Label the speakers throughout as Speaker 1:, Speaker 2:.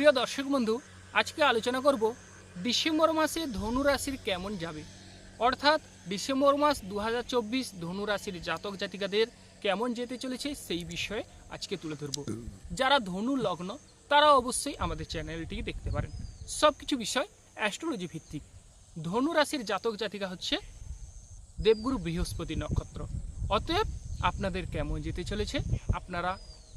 Speaker 1: প্রিয় দর্শক বন্ধু, আজকে আলোচনা করব ডিসেম্বর মাসে ধনু রাশির কেমন যাবে? অর্থাৎ ডিসেম্বর মাস দু ধনু রাশির জাতক জাতিকাদের কেমন যেতে চলেছে সেই বিষয়ে আজকে তুলে ধরব। যারা ধনু লগ্ন, তারা অবশ্যই আমাদের চ্যানেলটি দেখতে পারেন। সব কিছু বিষয় অ্যাস্ট্রোলজি ভিত্তিক। ধনু রাশির জাতক জাতিকা হচ্ছে দেবগুরু বৃহস্পতি নক্ষত্র। অতএব আপনাদের কেমন যেতে চলেছে, আপনারা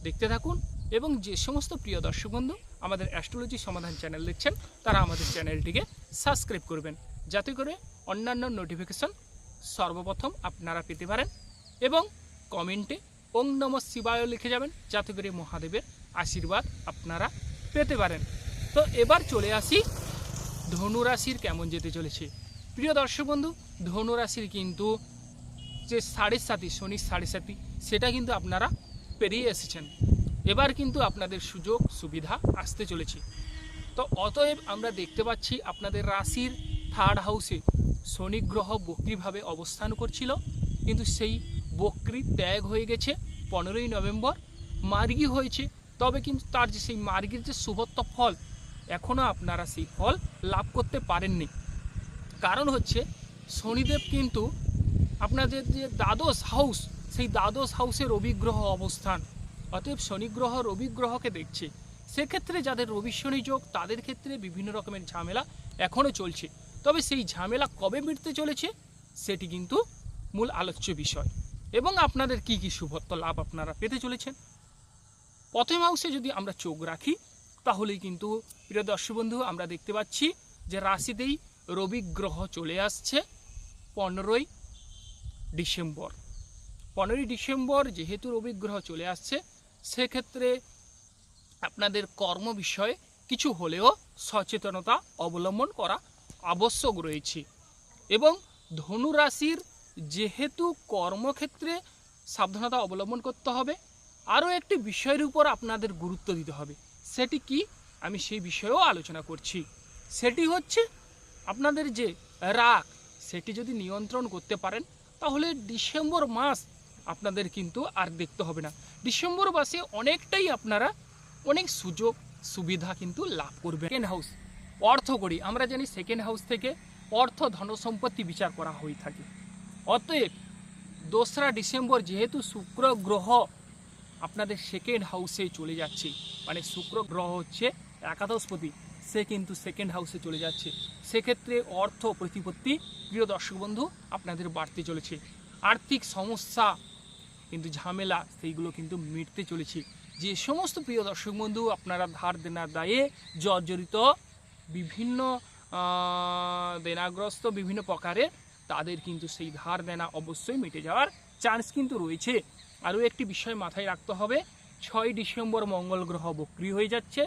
Speaker 1: দেখতে থাকুন। এবং যে সমস্ত প্রিয় দর্শক বন্ধু আমাদের অ্যাস্ট্রোলজি সমাধান চ্যানেল দেখছেন, তারা আমাদের চ্যানেলটিকে সাবস্ক্রাইব করবেন। যাতে করে অন্যান্য নোটিফিকেশন সর্বপ্রথম আপনারা পেতে পারেন এবং কমেন্টে ওং নম শিবায় লিখে যাবেন, যাতে করে মহাদেবের আশীর্বাদ আপনারা পেতে পারেন। তো এবার চলে আসি ধনুরাশির কেমন যেতে চলেছে। প্রিয় দর্শক বন্ধু ধনু রাশির কিন্তু যে সাড়ে সাতি শনির সাড়ে সাতি, সেটা কিন্তু আপনারা পেরিয়ে এসেছেন। এবার কিন্তু আপনাদের সুযোগ, সুবিধা আসতে চলেছে। তো অতএব আমরা দেখতে পাচ্ছি আপনাদের রাশির থার্ড হাউসে শনি গ্রহ বক্রিভাবে অবস্থান করছিল। কিন্তু সেই বক্রি ত্যাগ হয়ে গেছে, পনেরোই নভেম্বর মার্গী হয়েছে। তবে কিন্তু তার যে সেই মার্গীর যে শুভত্ব ফল এখনও আপনারা সেই ফল লাভ করতে পারেননি। কারণ হচ্ছে শনিদেব কিন্তু আপনাদের যে দ্বাদশ হাউস সেই দ্বাদশ হাউসের অভিগ্রহ অবস্থান অতএব শনি গ্রহ রবি গ্রহকে দেখছে। সেক্ষেত্রে যাদের রবি শনি যোগ, তাদের ক্ষেত্রে বিভিন্ন রকমের ঝামেলা এখনও চলছে। তবে সেই ঝামেলা কবে মিটতে চলেছে, সেটি কিন্তু মূল আলোচ্য বিষয়। এবং আপনাদের কি কি শুভত্ব লাভ আপনারা পেতে চলেছেন? প্রথম হাউসে যদি আমরা চোখ রাখি, তাহলেই কিন্তু, প্রিয় দর্শক বন্ধু, আমরা দেখতে পাচ্ছি যে রাশিতেই রবি গ্রহ চলে আসছে পনেরোই ডিসেম্বর। পনেরোই ডিসেম্বর যেহেতু রবি গ্রহ চলে আসছে সেক্ষেত্রে আপনাদের কর্ম বিষয়ে কিছু হলেও সচেতনতা অবলম্বন করা আবশ্যক রয়েছে। এবং ধনু রাশির যেহেতু কর্মক্ষেত্রে সাবধানতা অবলম্বন করতে হবে, আরও একটি বিষয়ের উপর আপনাদের গুরুত্ব দিতে হবে। সেটি কি? আমি সেই বিষয়েও আলোচনা করছি। সেটি হচ্ছে আপনাদের যে রাগ, সেটি যদি নিয়ন্ত্রণ করতে পারেন, তাহলে ডিসেম্বর মাস আপনাদের কিন্তু আর দেখতে হবে না। ডিসেম্বর মাসে অনেকটাই আপনারা অনেক সুযোগ, সুবিধা কিন্তু লাভ করবে সেকেন্ড হাউস অর্থ করি। আমরা জানি সেকেন্ড হাউস থেকে অর্থ ধন সম্পত্তি বিচার করা হয়ে থাকে। অতএব দোসরা ডিসেম্বর যেহেতু শুক্র গ্রহ আপনাদের সেকেন্ড হাউসে চলে যাচ্ছে মানে শুক্র গ্রহ হচ্ছে একাদশপতি, সে কিন্তু সেকেন্ড হাউসে চলে যাচ্ছে। সেক্ষেত্রে অর্থ প্রতিপত্তি, প্রিয় দর্শক বন্ধু, আপনাদের বাড়তে চলেছে। আর্থিক সমস্যা কিন্তু ঝামেলা সেইগুলো কিন্তু মিটতে চলেছে। যে সমস্ত প্রিয় দর্শক বন্ধু, আপনারা ধার দেনার দায়ে জর্জরিত বিভিন্ন দেনাগ্রস্ত বিভিন্ন প্রকারে তাদের কিন্তু সেই ধার দেনা অবশ্যই মিটে যাওয়ার চান্স কিন্তু রয়েছে। আরও একটি বিষয় মাথায় রাখতে হবে, ছয় ডিসেম্বর মঙ্গল গ্রহ বক্রি হয়ে যাচ্ছে।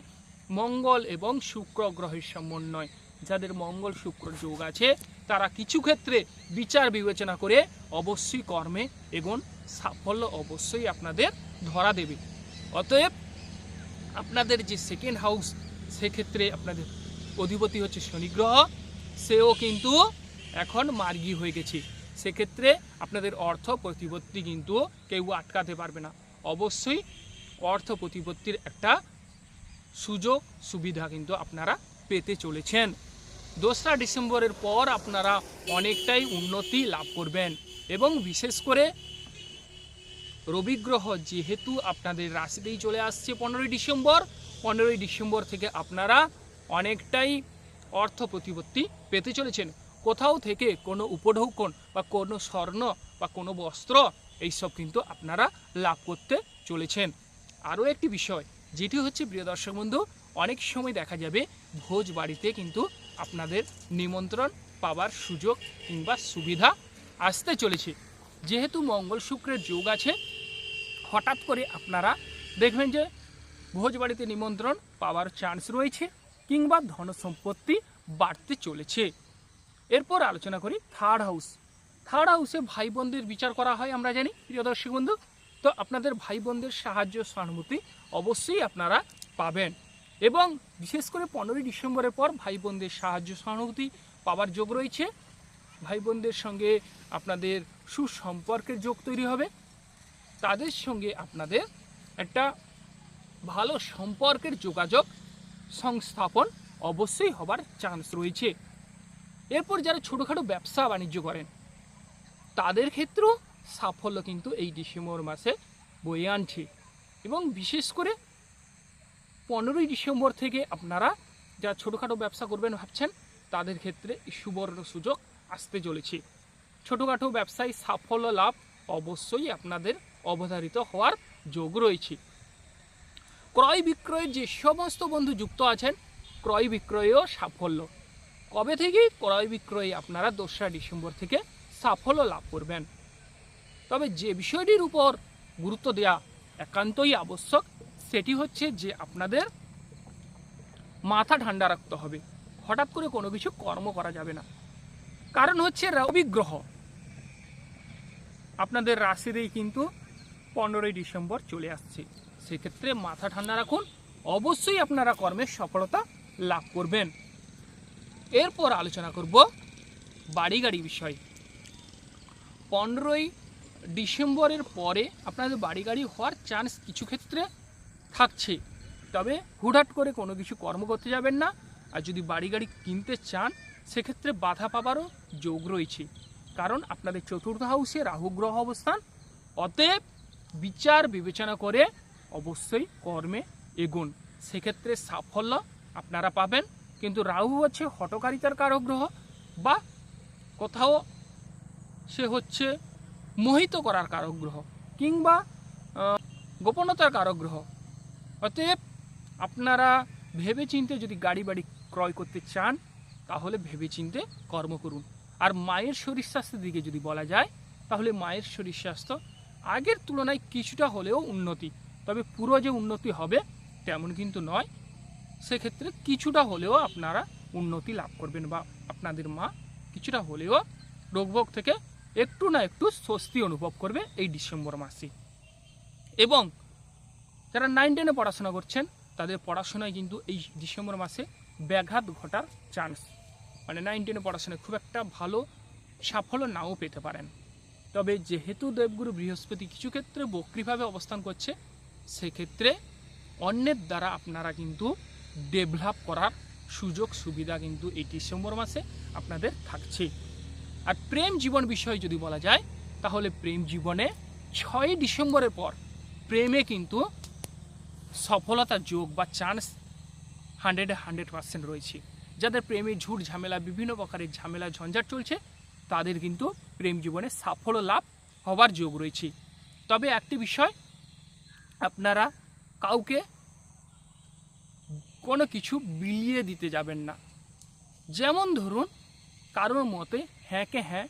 Speaker 1: মঙ্গল এবং শুক্র গ্রহের সমন্বয়। যাদের মঙ্গল শুক্র যোগ আছে, তারা কিছু ক্ষেত্রে বিচার বিবেচনা করে অবশ্যই কর্মে এগোন। সাফল্য অবশ্যই আপনাদের ধরা দেবে। অতএব আপনাদের যে সেকেন্ড হাউস সেক্ষেত্রে আপনাদের অধিপতি হচ্ছে শনি গ্রহ সেও কিন্তু এখন মার্গী হয়ে গেছে। সেক্ষেত্রে আপনাদের অর্থ প্রতিপত্তি কিন্তু কেউ আটকাতে পারবে না। অবশ্যই অর্থ প্রতিপত্তির একটা সুযোগ, সুবিধা কিন্তু আপনারা পেতে চলেছেন। দোসরা ডিসেম্বরের পর আপনারা অনেকটাই উন্নতি লাভ করবেন এবং বিশেষ করে রবি গ্রহ যেহেতু আপনাদের রাশিতেই চলে আসছে পনেরোই ডিসেম্বর পনেরোই ডিসেম্বর থেকে আপনারা অনেকটাই অর্থ প্রতিপত্তি পেতে চলেছেন। কোথাও থেকে কোনো উপঢৌকন বা কোনো স্বর্ণ বা কোনো বস্ত্র, এইসব কিন্তু আপনারা লাভ করতে চলেছেন। আরও একটি বিষয়, যেটি হচ্ছে, প্রিয় দর্শক বন্ধু, অনেক সময় দেখা যাবে, ভোজ বাড়িতে কিন্তু আপনাদের নিমন্ত্রণ পাওয়ার সুযোগ কিংবা সুবিধা আসতে চলেছে। যেহেতু মঙ্গল শুক্রের যোগ আছে, হঠাৎ করে আপনারা দেখবেন যে ভোজবাড়িতে নিমন্ত্রণ পাওয়ার চান্স রয়েছে কিংবা ধন সম্পত্তি বাড়তে চলেছে। এরপর আলোচনা করি থার্ড হাউস থার্ড হাউসে ভাই বোনদের বিচার করা হয়, আমরা জানি, প্রিয় দর্শক বন্ধু। তো আপনাদের ভাই বোনদের সাহায্য সহানুভূতি অবশ্যই আপনারা পাবেন। এবং বিশেষ করে পনেরোই ডিসেম্বরের পর ভাই বোনদের সাহায্য সহানুভূতি পাওয়ার যোগ রয়েছে। ভাই বোনদের সঙ্গে আপনাদের সুসম্পর্কের যোগ তৈরি হবে। তাদের সঙ্গে আপনাদের একটা ভালো সম্পর্কের যোগাযোগ সংস্থাপন অবশ্যই হবার চান্স রয়েছে। এরপর যারা ছোটোখাটো ব্যবসা বাণিজ্য করেন, তাদের ক্ষেত্রেও সাফল্য কিন্তু এই ডিসেম্বর মাসে বয়ে আনছে। এবং বিশেষ করে পনেরোই ডিসেম্বর থেকে আপনারা যারা ছোটোখাটো ব্যবসা করবেন ভাবছেন, তাদের ক্ষেত্রে সুবর্ণ সুযোগ আসতে চলেছে। ছোটোখাটো ব্যবসায় সাফল্য লাভ অবশ্যই আপনাদের অবধারিত হওয়ার যোগ রয়েছে। ক্রয় বিক্রয়ের যে সমস্ত বন্ধু যুক্ত আছেন, ক্রয় বিক্রয়েও সাফল্য। কবে থেকে ক্রয় বিক্রয়ে আপনারা দোসরা ডিসেম্বর থেকে সাফল্য লাভ করবেন? তবে যে বিষয়টির উপর গুরুত্ব দেওয়া একান্তই আবশ্যক সেটি হচ্ছে যে আপনাদের মাথা ঠান্ডা রাখতে হবে। হঠাৎ করে কোনো কিছু কর্ম করা যাবে না। কারণ হচ্ছে রবি গ্রহ আপনাদের রাশিতেই কিন্তু পনেরোই ডিসেম্বর চলে আসছে। সেক্ষেত্রে মাথা ঠান্ডা রাখুন। অবশ্যই আপনারা কর্মের সফলতা লাভ করবেন। এরপর আলোচনা করব বাড়ি গাড়ি বিষয়। পনেরোই ডিসেম্বরের পরে আপনাদের বাড়ি গাড়ি হওয়ার চান্স কিছু ক্ষেত্রে থাকছে। তবে হুটহাট করে কোনো কিছু কর্ম করতে যাবেন না, আর যদি বাড়ি গাড়ি কিনতে চান, সেক্ষেত্রে বাধা পাবারও যোগ রয়েছে। কারণ আপনাদের চতুর্থ হাউসে রাহু গ্রহ অবস্থান, অতএব বিচার বিবেচনা করে অবশ্যই কর্মে এগুন। সেক্ষেত্রে সাফল্য আপনারা পাবেন। কিন্তু রাহু হচ্ছে হটকারিতার কারক গ্রহ, বা কোথাও সে হচ্ছে মোহিত করার কারক গ্রহ, কিংবা গোপনতার কারক গ্রহ। অতএব আপনারা ভেবেচিন্তে যদি গাড়ি বাড়ি ক্রয় করতে চান, তাহলে ভেবেচিন্তে কর্ম করুন। আর মায়ের শরীর স্বাস্থ্যের দিকে যদি বলা যায়, তাহলে মায়ের শরীর স্বাস্থ্য আগের তুলনায় কিছুটা হলেও উন্নতি। তবে পুরো যে উন্নতি হবে, তেমন কিন্তু নয়। সেক্ষেত্রে কিছুটা হলেও আপনারা উন্নতি লাভ করবেন বা আপনাদের মা কিছুটা হলেও রোগভোগ থেকে একটু না একটু স্বস্তি অনুভব করবে এই ডিসেম্বর মাসে। এবং যারা নাইন টেনে পড়াশোনা করছেন, তাদের পড়াশোনায় কিন্তু এই ডিসেম্বর মাসে ব্যাঘাত ঘটার চান্স মানে নাইন টেনে পড়াশোনায় খুব একটা ভালো সাফল্য নাও পেতে পারেন। তবে যেহেতু দেবগুরু বৃহস্পতি কিছু ক্ষেত্রে বক্রিভাবে অবস্থান করছে, সেক্ষেত্রে অন্যের দ্বারা আপনারা কিন্তু ডেভেলপ করার সুযোগ সুবিধা কিন্তু এই ডিসেম্বর মাসে আপনাদের থাকছে। আর প্রেম জীবন বিষয়ে যদি বলা যায়, তাহলে প্রেম জীবনে ছয়ই ডিসেম্বরের পর প্রেমে কিন্তু সফলতার যোগ বা চান্স হান্ড্রেডে হান্ড্রেড পার্সেন্ট রয়েছে। যাদের প্রেমে ঝুট ঝামেলা, বিভিন্ন প্রকারের ঝামেলা, ঝঞ্ঝাট চলছে, তাদের কিন্তু প্রেম জীবনে সাফল্য লাভ হবার যোগ রয়েছে। তবে একটি বিষয়, আপনারা কাউকে কোনো কিছু বিলিয়ে দিতে যাবেন না। যেমন ধরুন, কারোর মতে হ্যাঁকে হ্যাঁ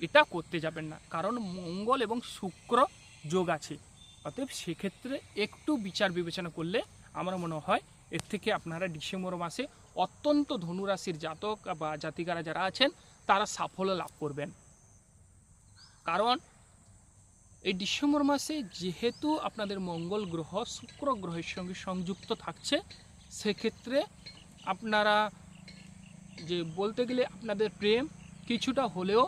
Speaker 1: এটা করতে যাবেন না। কারণ মঙ্গল এবং শুক্র যোগ আছে। অতএব সেক্ষেত্রে একটু বিচার বিবেচনা করলে আমার মনে হয় এর থেকে আপনারা ডিসেম্বর মাসে অত্যন্ত ধনুরাশির জাতক বা জাতিকারা যারা আছেন, তারা সাফল্য লাভ করবেন। কারণ এই ডিসেম্বর মাসে যেহেতু আপনাদের মঙ্গল গ্রহ, শুক্র গ্রহের সঙ্গে সংযুক্ত থাকছে, সেক্ষেত্রে আপনারা যে বলতে গেলে আপনাদের প্রেম কিছুটা হলেও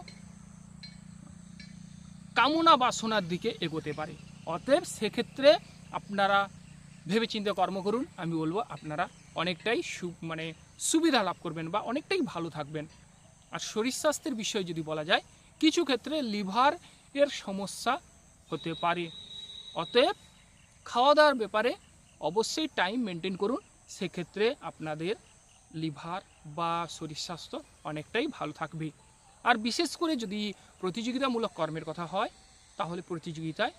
Speaker 1: কামনা বাসনার দিকে এগোতে পারে। অতএব সেক্ষেত্রে আপনারা ভেবেচিন্তে কর্ম করুন। আমি বলব আপনারা অনেকটাই সু মানে সুবিধা লাভ করবেন বা অনেকটাই ভালো থাকবেন। আর শরীর স্বাস্থ্যের বিষয়ে যদি বলা যায়, কিছু ক্ষেত্রে লিভার এর সমস্যা হতে পারে। অতএব খাওয়া দাওয়ার ব্যাপারে অবশ্যই টাইম মেনটেন করুন। সেক্ষেত্রে আপনাদের লিভার বা শরীর স্বাস্থ্য অনেকটাই ভালো থাকবে। আর বিশেষ করে যদি প্রতিযোগিতামূলক কর্মের কথা হয়, তাহলে প্রতিযোগিতায়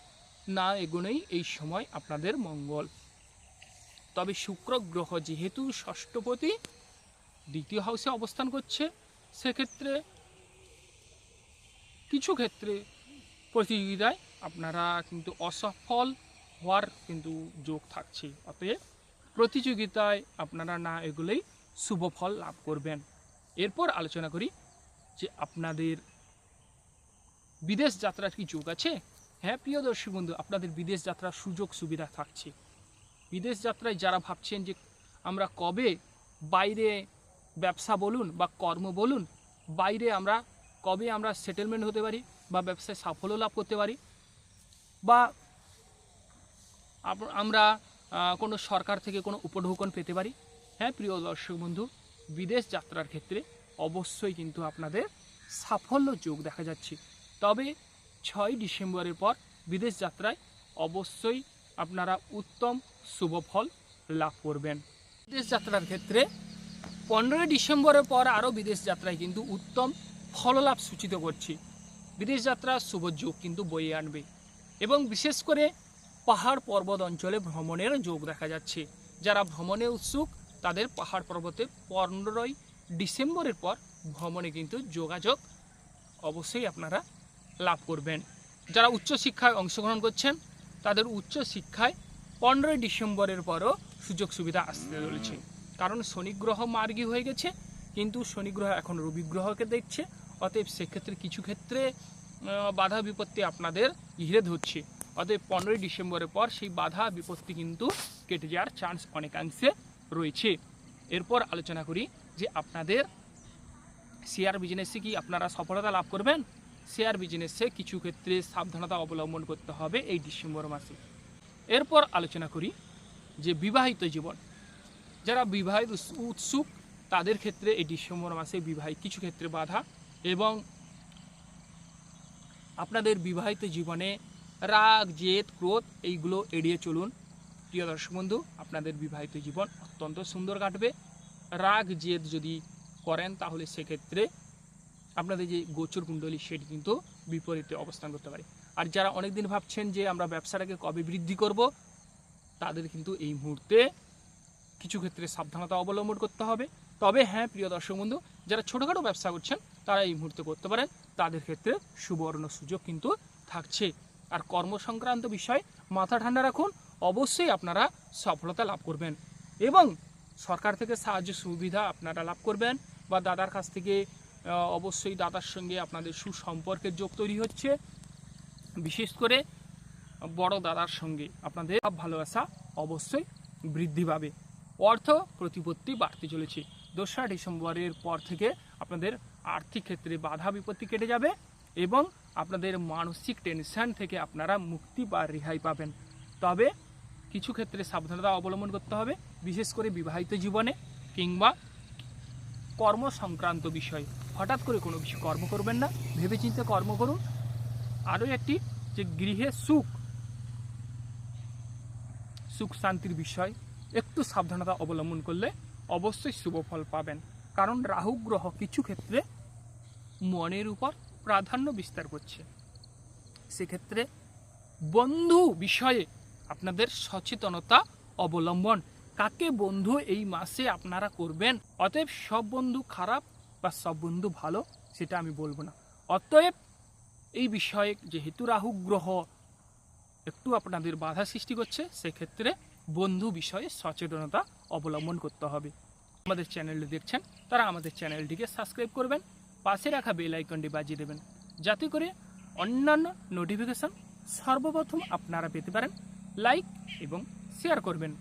Speaker 1: না এগোনোই এই সময় আপনাদের মঙ্গল। তবে শুক্র গ্রহ যেহেতু ষষ্ঠপতি, দ্বিতীয় হাউসে অবস্থান করছে, সেক্ষেত্রে কিছু ক্ষেত্রে প্রতিযোগিতায় আপনারা কিন্তু অসফল হওয়ার কিন্তু যোগ থাকছে। অতএব প্রতিযোগিতায় আপনারা না এগুলোই শুভ ফল লাভ করবেন। এরপর আলোচনা করি যে আপনাদের বিদেশ যাত্রার কি যোগ আছে? হ্যাঁ প্রিয় দর্শক বন্ধু, আপনাদের বিদেশ যাত্রার সুযোগ সুবিধা থাকছে। বিদেশ যাত্রায় যারা ভাবছেন যে আমরা কবে বাইরে ব্যবসা বলুন বা কর্ম বলুন, বাইরে আমরা কবে আমরা সেটেলমেন্ট হতে পারি বা ব্যবসায় সাফল্য লাভ করতে পারি বা আমরা কোনো সরকার থেকে কোনো উপঢৌকন পেতে পারি। হ্যাঁ প্রিয় দর্শক বন্ধু, বিদেশ যাত্রার ক্ষেত্রে অবশ্যই কিন্তু আপনাদের সাফল্য যোগ দেখা যাচ্ছে। তবে ছয় ডিসেম্বরের পর বিদেশ যাত্রায় অবশ্যই আপনারা উত্তম শুভ ফল লাভ করবেন। বিদেশ যাত্রার ক্ষেত্রে পনেরোই ডিসেম্বরের পর আরও বিদেশ যাত্রায় কিন্তু উত্তম ফললাভ সূচিত করছি। বিদেশ যাত্রা শুভ যোগ কিন্তু বয়ে আনবে এবং বিশেষ করে পাহাড় পর্বত অঞ্চলে ভ্রমণের যোগ দেখা যাচ্ছে। যারা ভ্রমণে উৎসুক, তাদের পাহাড় পর্বতে পনেরোই ডিসেম্বরের পর ভ্রমণে কিন্তু যোগাযোগ অবশ্যই আপনারা লাভ করবেন। যারা উচ্চশিক্ষায় অংশগ্রহণ করছেন, তাদের উচ্চ শিক্ষায় পনেরোই ডিসেম্বরের পরও সুযোগ সুবিধা আসতে চলেছে। কারণ শনি গ্রহ মার্গী হয়ে গেছে, কিন্তু শনি গ্রহ এখন রবি গ্রহকে দেখছে, অতএব সেক্ষেত্রে কিছু ক্ষেত্রে বাধা বিপত্তি আপনাদের ঘিরে ধরছে। অতএব পনেরোই ডিসেম্বরের পর সেই বাধা বিপত্তি কিন্তু কেটে যাওয়ার চান্স অনেকাংশে রয়েছে। এরপর আলোচনা করি যে আপনাদের শেয়ার বিজনেসে কি আপনারা সফলতা লাভ করবেন? শেয়ার বিজনেসে কিছু ক্ষেত্রে সাবধানতা অবলম্বন করতে হবে এই ডিসেম্বর মাসে। এরপর আলোচনা করি যে বিবাহিত জীবন। যারা বিবাহিত উৎসুক, তাদের ক্ষেত্রে এই ডিসেম্বর মাসে বিবাহিত কিছু ক্ষেত্রে বাধা এবং আপনাদের বিবাহিত জীবনে রাগ, জেদ, ক্রোধ এইগুলো এড়িয়ে চলুন। প্রিয় দর্শক বন্ধু, আপনাদের বিবাহিত জীবন অত্যন্ত সুন্দর কাটবে। রাগ, জেদ যদি করেন তাহলে সেক্ষেত্রে আপনাদের যে গোচর কুণ্ডলী, সেটি কিন্তু বিপরীতে অবস্থান করতে পারে। আর যারা অনেকদিন ভাবছেন যে আমরা ব্যবসাটাকে কবে বৃদ্ধি করব, তাদের কিন্তু এই মুহূর্তে কিছু ক্ষেত্রে সাবধানতা অবলম্বন করতে হবে। তবে হ্যাঁ প্রিয় দর্শক বন্ধু, যারা ছোটোখাটো ব্যবসা করছেন, তারা এই মুহূর্তে করতে পারেন। তাদের ক্ষেত্রে সুবর্ণ সুযোগ কিন্তু থাকছে। আর কর্ম সংক্রান্ত বিষয় মাথা ঠান্ডা রাখুন, অবশ্যই আপনারা সফলতা লাভ করবেন। এবং সরকার থেকে সাহায্য সুবিধা আপনারা লাভ করবেন বা দাদার কাছ থেকে অবশ্যই দাদার সঙ্গে আপনাদের সুসম্পর্কের যোগ তৈরি হচ্ছে। বিশেষ করে বড় দাদার সঙ্গে আপনাদের ভাব ভালোবাসা অবশ্যই বৃদ্ধি পাবে। অর্থ প্রতিপত্তি বাড়তে চলেছে। দোসরা ডিসেম্বরের পর থেকে আপনাদের আর্থিক ক্ষেত্রে বাধা বিপত্তি কেটে যাবে এবং আপনাদের মানসিক টেনশন থেকে আপনারা মুক্তি বা রেহাই পাবেন। তবে কিছু ক্ষেত্রে সাবধানতা অবলম্বন করতে হবে, বিশেষ করে বিবাহিত জীবনে কিংবা কর্ম সংক্রান্ত বিষয়। হঠাৎ করে কোনো কিছু কর্ম করবেন না, ভেবেচিন্তে কর্ম করুন। আরও একটি যে গৃহে সুখ সুখ শান্তির বিষয়, একটু সাবধানতা অবলম্বন করলে অবশ্যই শুভ ফল পাবেন। কারণ রাহু গ্রহ কিছু ক্ষেত্রে মনের উপর প্রাধান্য বিস্তার করছে। সেক্ষেত্রে বন্ধু বিষয়ে আপনাদের সচেতনতা অবলম্বন কাকে বন্ধু এই মাসে আপনারা করবেন? অতএব সব বন্ধু খারাপ বা সব বন্ধু ভালো, সেটা আমি বলব না। অতএব এই বিষয়ে যেহেতু রাহু গ্রহ একটু আপনাদের বাধা সৃষ্টি করছে, সেক্ষেত্রে বন্ধু বিষয়ে সচেতনতা অবলম্বন করতে হবে। আমাদের চ্যানেলটি দেখছেন, তারা আমাদের চ্যানেলটিকে সাবস্ক্রাইব করবেন, পাশে রাখা বেল আইকনটি বাজিয়ে দেবেন, যাতে করে অন্যান্য নোটিফিকেশন সর্বপ্রথম আপনারা পেতে পারেন। লাইক এবং শেয়ার করবেন।